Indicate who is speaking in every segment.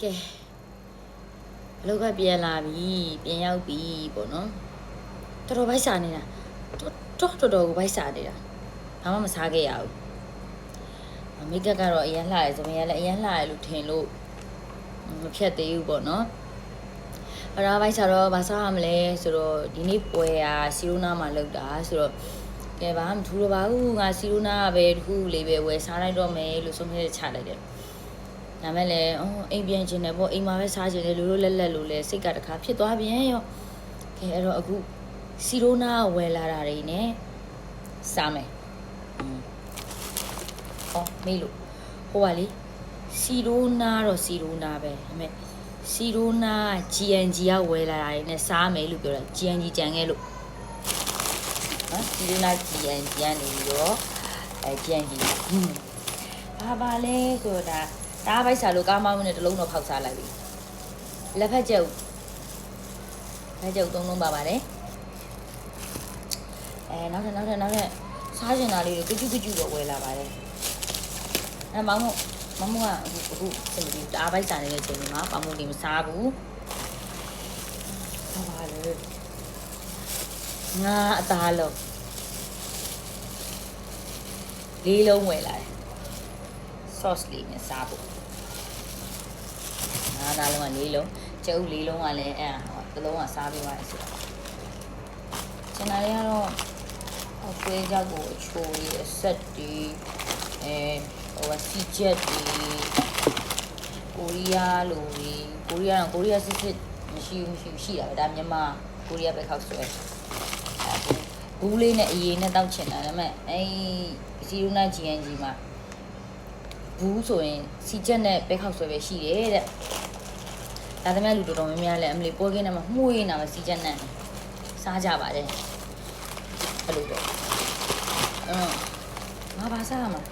Speaker 1: ကဲအလောက်ကပြန်လာပြီပြန်ရောက်ပြီပေါ့နော်တော်တော်ဘိုက်စာနေတာတော်တော်တော်ကိုဘိုက်စာနေတာဘာမှမစားခဲ့ရဘူးမိတ်ကပ်ကတော့အရင်လှရဲဆိုရင်လည်းအရင်လှရဲလို့ထင်လို့မဖြတ်သေးဘူးပေါ့နော်အရာဘိုက်စာတော့ဘာစားရမလဲဆိုတော့ဒီနေ့ပွဲอ่ะစီရိုနာမှာလောက်တာဆိုတော့ကဲဘာမှမထူတော့ပါဘူးငါစီရိုနာကပဲတခုလေးပဲဝယ်စားလိုက်တော့မယ်လို့ဆုံးဖြတ်ချလိုက်တယ် ဒါမဲ့လည်းအော်အိမ်ပြန်ချင်တယ်ပေါ့အိမ်မှာပဲစားချင်တယ်လို့လို့လက်လက်လို့လဲစိတ်ကတခါဖြစ်သွားပြန်ရောကဲအဲ့တော့အခုစီရိုနာဝယ်လာတာတွေ ਨੇ စားမယ်อืมအော်မေးလို့ဟိုပါလေစီရိုနာတော့စီရိုနာပဲဒါမဲ့စီရိုနာ GNG ကဝယ်လာတာတွေ ਨੇ စားမယ်လို့ပြောတာ GNG ကြံခဲ့လို့နော်စီရိုနာ GNG ကနေပြီးတော့အဲ GNG ဟင်းဘာပါလဲဆိုတာ ဒါဘိုက်စားလို့ကားမောင်းနဲ့တစ်လုံးတော့ဖောက်စားလိုက်ပြီလက်ဖက်ကျုပ်လက်ကျုပ်သုံးလုံးပါပါတယ်အဲနောက်ထပ်နောက်ထပ်နောက်ထပ်စားကျင်တာလေးတွေကြွကြွကြွတော့ဝယ်လာပါတယ်အဲမောင်မို့မမကအခုအခုစင်ပြီးတအားဘိုက်စားနေတဲ့ချိန်မှာပေါမုန်ဒီမစားဘူးဘာပါလဲငါအသားလုံးလေးလုံးဝယ်လာတယ် sauce လေးနဲ့စားဖို့ ငါးသားလုံးကလေးလုံးကျုပ်လေးလုံးကလည်းအဲ့ဟောတစ်လုံးကစားပြီးသွားတယ်ဆိုတော့ကျန်တာတွေကတော့ဟိုကွေးကြောက်ကိုအချိုးရအဆက်တီအဲဟိုကစီချက်တီကိုရီးယားလိုကြီးကိုရီးယားတော့ကိုရီးယားစစ်စစ်မရှိဘူးမရှိဘူးရှိတာပဲဒါမြန်မာကိုရီးယားပဲခောက်ဆွဲအဲဘူးလေးနဲ့အရေးနဲ့တောက်ချင်တာဒါပေမဲ့အဲစီရူနာ GNG မှာဘူးဆိုရင်စီချက်နဲ့ပဲခောက်ဆွဲပဲရှိတယ်တဲ့ ဒါသမားလူတော်တော်များများလည်းအမလီပွဲကင်းနဲ့မှမှုရင်းတာပဲစီချက်နဲ့စားကြပါတယ်အဲ့လိုတော့အင်းငါဘာစားရမှာ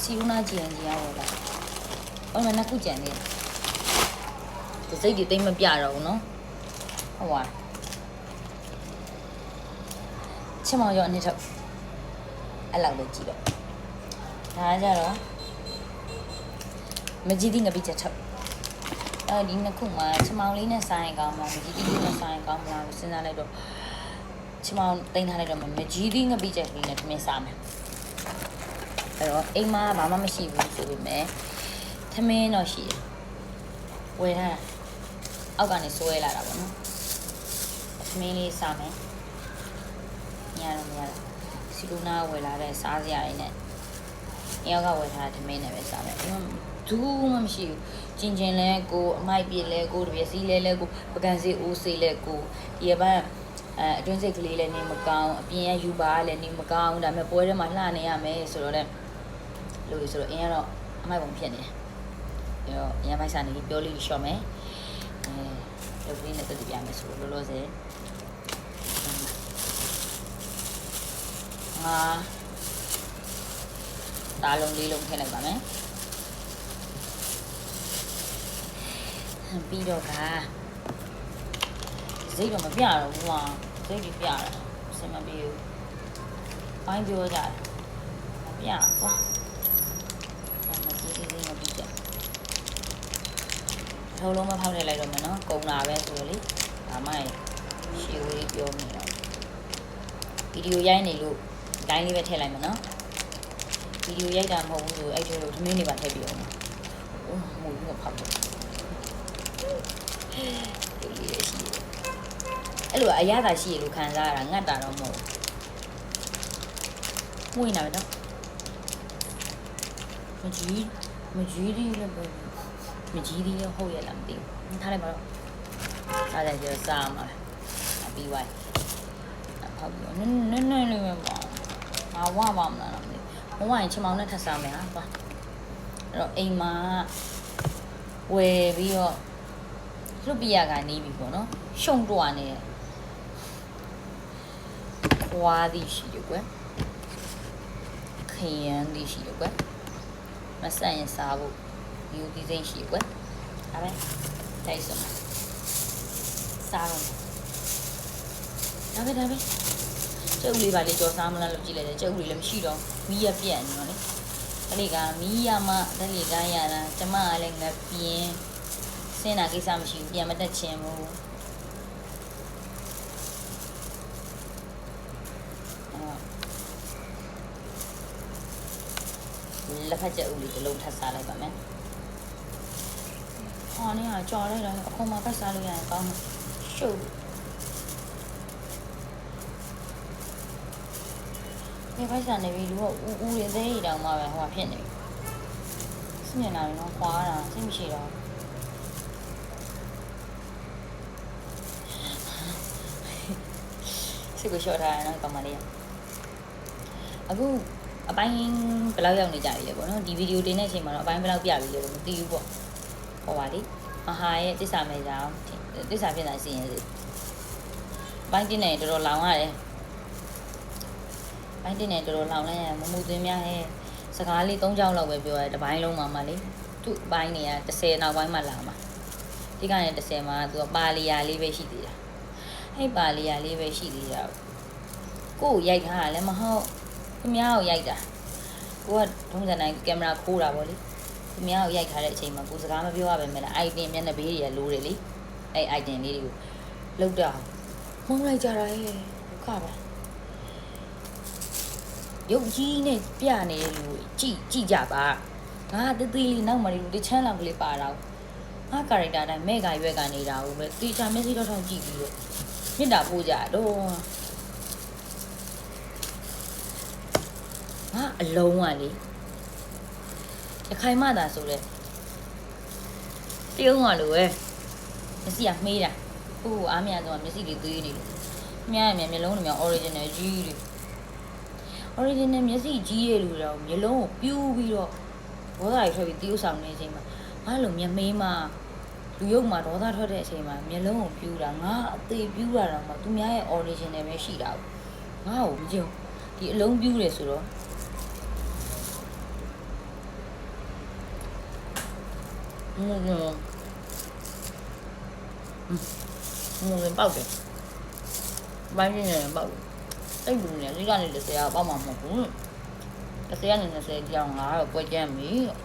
Speaker 1: စီဦးနာကြည်ရင်ကြီးရဝလာအော်မနခုကြံနေဒီစိတ်တွေတိတ်မပြတော့ဘူးနော်ဟုတ်ပါချင်မောင်ရောအနေထုတ်အဲ့လောက်လေးကြည့်တော့ဒါကြတော့မကြီးသီးငပိချက်ထုတ် အဲဒီနှစ်ခုမှာချမောင်လေးနဲ့ဆိုင်ကောင်းမှာမကြီးသီးလေးနဲ့ဆိုင်ကောင်းမလားစဉ်းစားလိုက်တော့ချမောင်တင်ထားလိုက်တော့မကြီးသီးငပိချက်လေးနဲ့ထမင်းစားမယ်အဲ့တော့အိမ်မှာဘာမှမရှိဘူးဆိုပေမဲ့ထမင်းတော့ရှိတယ်ဝယ်ထားတာအောက်ကနေဆွဲလာတာပေါ့နော်ထမင်းလေးစားမယ်ညတော့မရတော့စီလူနာဝယ်လာတဲ့စားစရာတွေနဲ့အယောက်ကဝယ်ထားတဲ့ထမင်းနဲ့ပဲစားမယ် ဘူးမှမရှိဘူးကျင်ကျင်လဲကိုအမိုက်ပြလဲကိုတပြက်စီးလဲလဲကိုပကံစီအိုးစေးလဲကိုဒီဘက်အဲအတွင်းစိတ်ကလေးလည်းနေမကောင်းအပြင်ကယူပါလည်းနေမကောင်းဒါပေမဲ့ပွဲထဲမှာလှနေရမယ်ဆိုတော့လည်းလို့ဆိုတော့အင်းကတော့အမိုက်ပုံဖြစ်နေတယ်အဲ့တော့အရင်မိုက်စားနေပြီးပြောလေးရှော့မယ်အဲလုပ်လေးနဲ့တက်ပြမယ်ဆိုတော့လောလောဆယ်ငါတားလုံးလေးလုံးထည့်လိုက်ပါမယ် ပြီးတော့ကစိတ်တော့မပြတော့ဘူးကွာစိတ်ကြီးပြတာစင်မပြေဘူးဘိုင်းပြောကြတယ်မပြကွာဒါမကြည့်သေးသေးမပြီးကြထုံးလုံးမဖောက်ထည့်လိုက်တော့မယ်နော်ကုံလာပဲဆိုတော့လေဒါမှရှေဝေးပြောနေတော့ဗီဒီယိုရိုက်နေလို့ဒိုင်းလေးပဲထည့်လိုက်မယ်နော်ဗီဒီယိုရိုက်တာမဟုတ်ဘူးဆိုအဲ့ဒီလိုသမင်းတွေပါထည့်ပြီးအောင်။အိုးမူကြီးကဖောက်တယ်။ အဲ့လိုအရသာရှိရလို့ခံစားရတာငတ်တာတော့မဟုတ်ဘူး။မှုရင်တာပဲနော်။မကြီးမကြီးဒီလည်းပဲမကြီးဒီလည်းဟုတ်ရလားမသိဘူး။ထားလိုက်ပါတော့။ထားလိုက်ကြစားမှာ။အပြီးဝိုင်း။ဖောက်ပြီးနည်းနည်းနည်းလေးပဲပေါ့။ငါဝပါမလားတော့မသိဘူးဘဝရင်ချင်မောင်နဲ့ထပ်စားမယ်ဟာသွားအဲ့တော့အိမ်မှာဝယ်ပြီးတော့လွတ်ပြရကနေပြီပေါ့နော်ရှုံတော့နေခွာသည်ရှိတယ် ကွယ်ခရမ်းသည်ရှိတယ်ကွယ်မဆန့်ရင်စားဖို့ယူဒီစိမ့်ရှိတယ်ကွယ်ဒါပဲတိုက်စမစားတော့ဒါပဲဒါပဲကျုပ်လေးပါလေကြော်စားမလားလို့ကြည့်လိုက်တယ်ကျုပ်လေးလည်းမရှိတော့မီးရပြက်နေတော့လေအဲ့ဒီကမီးရမတက်လီကရတာကျမကလည်းငပြင်းစင်းတာကိစ္စမရှိဘူးပြန်မတက်ချင်ဘူးအဲ့တော့ လက်ဖက်ချက်ဦးလေးတစ်လုံးထပ်စားလိုက်ပါမယ်ဟောနေကကြော်လိုက်တော့အခုမှဖက်စားလို့ရရင်ကောင်းမှာရှုပ်ဒီဖိုက်ဆန်နေပြီလူကဦးဦးရင်းသေးရတောင်မှပဲဟိုကဖြစ်နေပြီစမြင်လာရင်တော့ခွာတာစိတ်မရှိတော့စိတ်ကိုလျှော့ထားရအောင်ကောင်မလေးအခု အပိုင်းဘယ်လောက်ရောက်နေကြပြီလဲပေါ့နော်ဒီဗီဒီယိုတင်တဲ့အချိန်မှာတော့အပိုင်းဘယ်လောက်ပြပြီလဲတော့မသိဘူးပေါ့ဟောပါလေမဟာရဲ့တစ္ဆာမဲကြောင်တစ္ဆာဖြစ်တာစီရင်စီအပိုင်းတင်းနေတော်တော်လောင်ရတယ်ဘိုင်းတင်နေတော်တော်လောင်လဲမမှုသွင်းများဟဲ့စကားလေး၃ကြောင်းလောက်ပဲပြောရဲတပိုင်းလုံးမှာမလေးသူ့အပိုင်းတွေက30နောက်ပိုင်းမှလာမှာဒီကနေ့30မှာသူကပါလီယာလေးပဲရှိသေးတာအဲ့ပါလီယာလေးပဲရှိသေးတာကိုကိုရိုက်ထားတာလည်းမဟုတ် သူများကိုရိုက်တာကိုကထုံးစံတိုင်းကင်မရာခိုးတာပေါ့လေသူများကိုရိုက်ထားတဲ့အချိန်မှာကိုစကားမပြောရပဲမဲ့လား item မျက်နှာဘေးတွေကလိုတယ်လေအဲ့ item လေးတွေကိုလောက်တာမုန်းလိုက်ကြတာရဲ့ဒုက္ခပါရုပ်ကြီးနဲ့ပြနေတဲ့လူကြည့်ကြည့်ကြပါငါတသေးလေးနောက်မှလေးတချမ်းလောက်ကလေးပါတော့ငါကာရက်တာတိုင်းမဲ့ကရွက်ကနေနေတာဟုတ်ပဲတေချာမျက်စိတော့ထောင်ကြည့်ပြီးတော့မြစ်တာပို့ကြတော့ ငါအလုံးကလေအခိုင်မသာဆိုလဲတရုံးကလိုပဲမျက်စိကမှေးတာဟိုအားမရတော့မျက်စိလေးသေးနေလို့မြင်ရမြင်မျက်လုံးတွေများ original ကြီးတွေ original မျက်စိကြီးရဲ့လူတော့မျက်လုံးကိုပြူးပြီးတော့ဘောဓာကြီးထွက်ပြီးတီးဥဆောင်နေတဲ့အချိန်မှာငါလိုမျက်မေးမှာလူရုပ်မှာဒေါသထွက်တဲ့အချိန်မှာမျက်လုံးကိုပြူးတာငါအသေးပြူးတာတော့မှသူများရဲ့ original ပဲရှိတာငါ့ကိုမကြည့်ဒီအလုံးပြူးတယ်ဆိုတော့ ငုံငုံငုံလည်းပေါက်တယ်ဘိုင်းကြီးလည်းပေါက်တယ်အဲ့ဘူးနဲ့ဒီကနေလည်းဆရာပေါက်မှာမဟုတ်ဘူးအစရနေ20ကြောင်ငါတော့ပွဲကျမ်းပြီတော့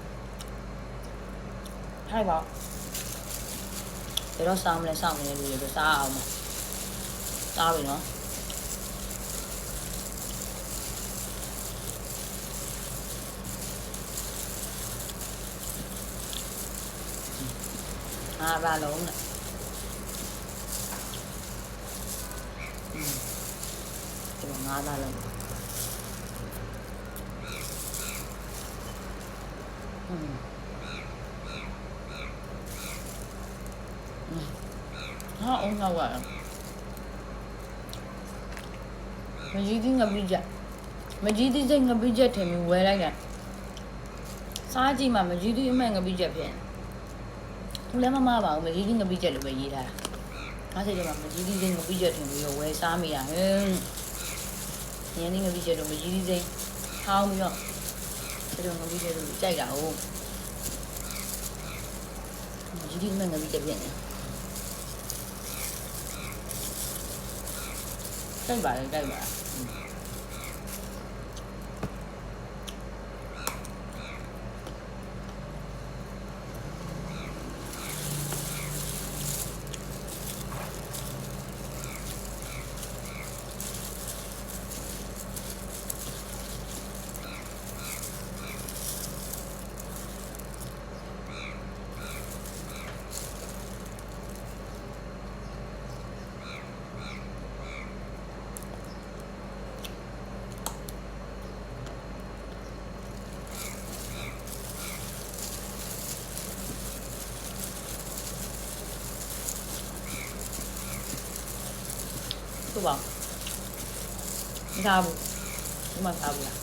Speaker 1: ထိုက်ပါဘယ်တော့စားမလဲစားမလဲလို့ပြောစားအောင်ပါစားပြီနော် အားပါလုံးနဲ့ဒီမှာငါးသားလုံးอืมဟာအောင်ငါဝါမကြီးဒီငါပြကြမကြီးဒီစိတ်ငါပြကြထင်ပြီးဝဲလိုက်တာစားကြည့်မှမကြီးဒီအမှန်ငါပြကြဖြစ် သူလည်းမမပါဘူးမကြီးဒီငါပြကြလို့ပဲရေးထားတာအားစိတ်ထဲမှာမကြီးဒီစိတ်ငါပြကြထင်ပြီးတော့ဝဲစားမိတာဟင်းညနေငါပြကြလို့မကြီးဒီစိတ်ဟောင်းပြီးတော့အဲ့တော့ငါပြကြလို့ကြိုက်တာဟုတ်မကြီးဒီအမှန်ငါပြကြဖြစ်နေတိုက်ပါလေတိုက်ပါ သူ့ပါမစားဘူးဒီမှာစားဘူးလား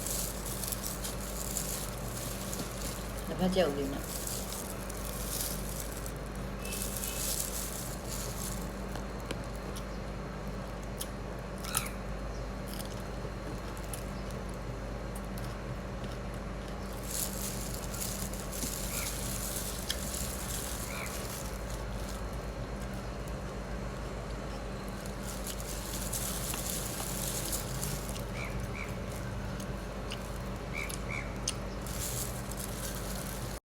Speaker 1: လက်ဖက်ကြက်ဦးလေးနဲ့